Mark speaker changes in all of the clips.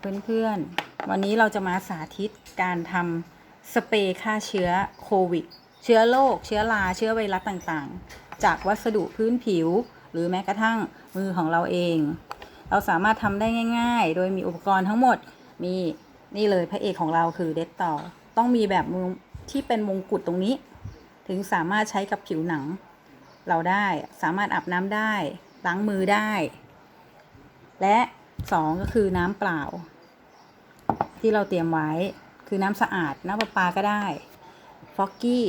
Speaker 1: เพื่อนๆ วันนี้เราจะมาสาธิตการทำสเปรย์ฆ่าเชื้อโควิด เชื้อโรคเชื้อราเชื้อไวรัสต่างๆ จากวัสดุพื้นผิว หรือแม้กระทั่งมือของเราเอง เราสามารถทำได้ง่าย ๆ โดยมีอุปกรณ์ทั้งหมดมีนี่เลยพระเอกของเราคือเดตต่อต้องมีแบบมือที่เป็นมงกุฎตรงนี้ ถึงสามารถใช้กับผิวหนัง เราได้สามารถอาบน้ำได้ล้างมือได้ และ สองก็คือน้ำเปล่า ที่เราเตรียมไว้คือน้ำสะอาดน้ำประปาก็ได้ฟอกกี้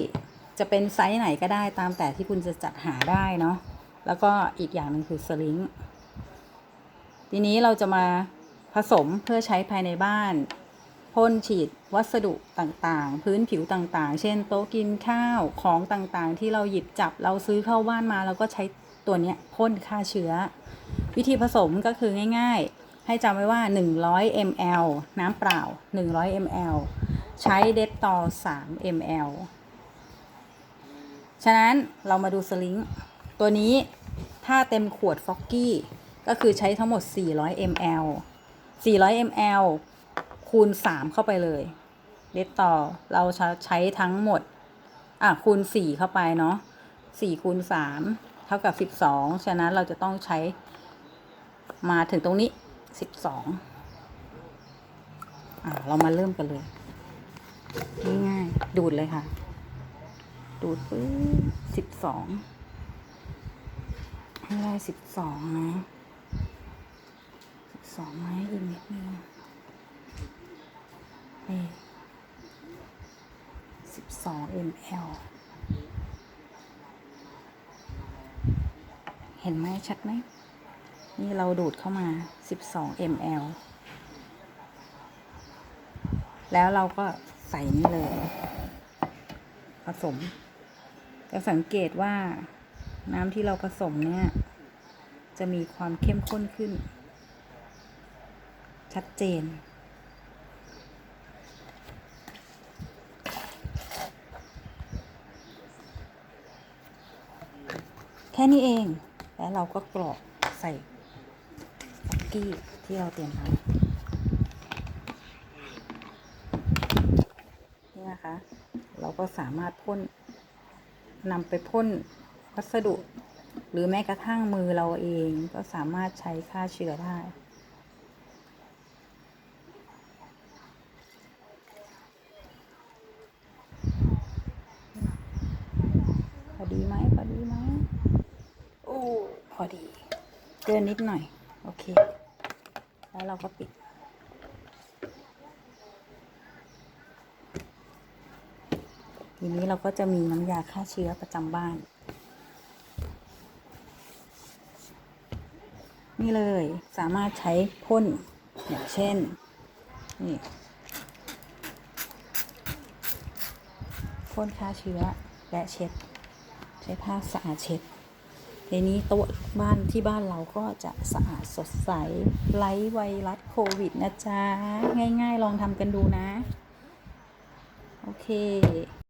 Speaker 1: จะเป็นไซส์ไหนก็ได้ตามแต่ที่คุณจะจัดหาได้เนาะแล้วก็อีกอย่างหนึ่งคือสลิงทีนี้เราจะมาผสมเพื่อใช้ภายในบ้านพ่นฉีดวัสดุต่างๆ พื้นผิวต่างๆ เช่น โต๊ะกินข้าวของต่างๆ ที่เราหยิบจับเราซื้อเข้าบ้านมาเราก็ใช้ ตัวนี้พ่นฆ่าเชื้อ วิธีผสมก็คือง่ายๆ ให้จำไว้ว่า 100 ml น้ำเปล่า 100 ml ใช้เดตตอ3 ml ฉะนั้นเรามาดูสลิงตัวนี้ถ้าเต็มขวดฟอกกี้ก็คือใช้ทั้งหมด 400 ml 400 ml คูณ 3 เข้าไปเลยเดตต่อเราใช้ทั้งหมด อะ คูณ 4 เข้าไปเนาะ4คูณ 3 เท่ากับ 12 ฉะนั้นเราจะต้องใช้มาถึงตรงนี้ 12อะเรามาเริ่มกันเลย ง่ายๆดูดเลยค่ะ ดูดปึ๊บ12ให้ได้12นะ12ไหมอีกนิดนึงนี่สิบสอง ml เห็นไหมชัดไหม นี่เราดูดเข้ามา 12 ml แล้วเราก็ใส่นี่เลย ผสม จะสังเกตว่าน้ำที่เราผสมเนี่ย จะมีความเข้มข้นขึ้น ชัดเจน แค่นี้เอง แล้วเราก็กรอกใส่ฟักกี้ที่เราเตรียมไว้นี่นะคะ เราก็สามารถพ่นนำไปพ่นวัสดุ หรือแม้กระทั่งมือเราเองก็สามารถใช้ฆ่าเชื้อได้ พอดีไหมพอดีไหมโอ้ พ อดีเกินนิดหน่อย โอเค แล้วเราก็ปิด ทีนี้เราก็จะมีน้ำยาฆ่าเชื้อประจำบ้าน นี่เลยสามารถใช้พ่นอย่างเช่น นี่พ่นฆ่าเชื้อและเช็ด ใช้ผ้าสะอาดเช็ด ในนี้โต๊ะบ้านที่บ้านเราก็จะสะอาดสดใสไร้ไวรัสโควิดนะจ๊ะ ง่ายๆ ลองทำกันดูนะ โอเค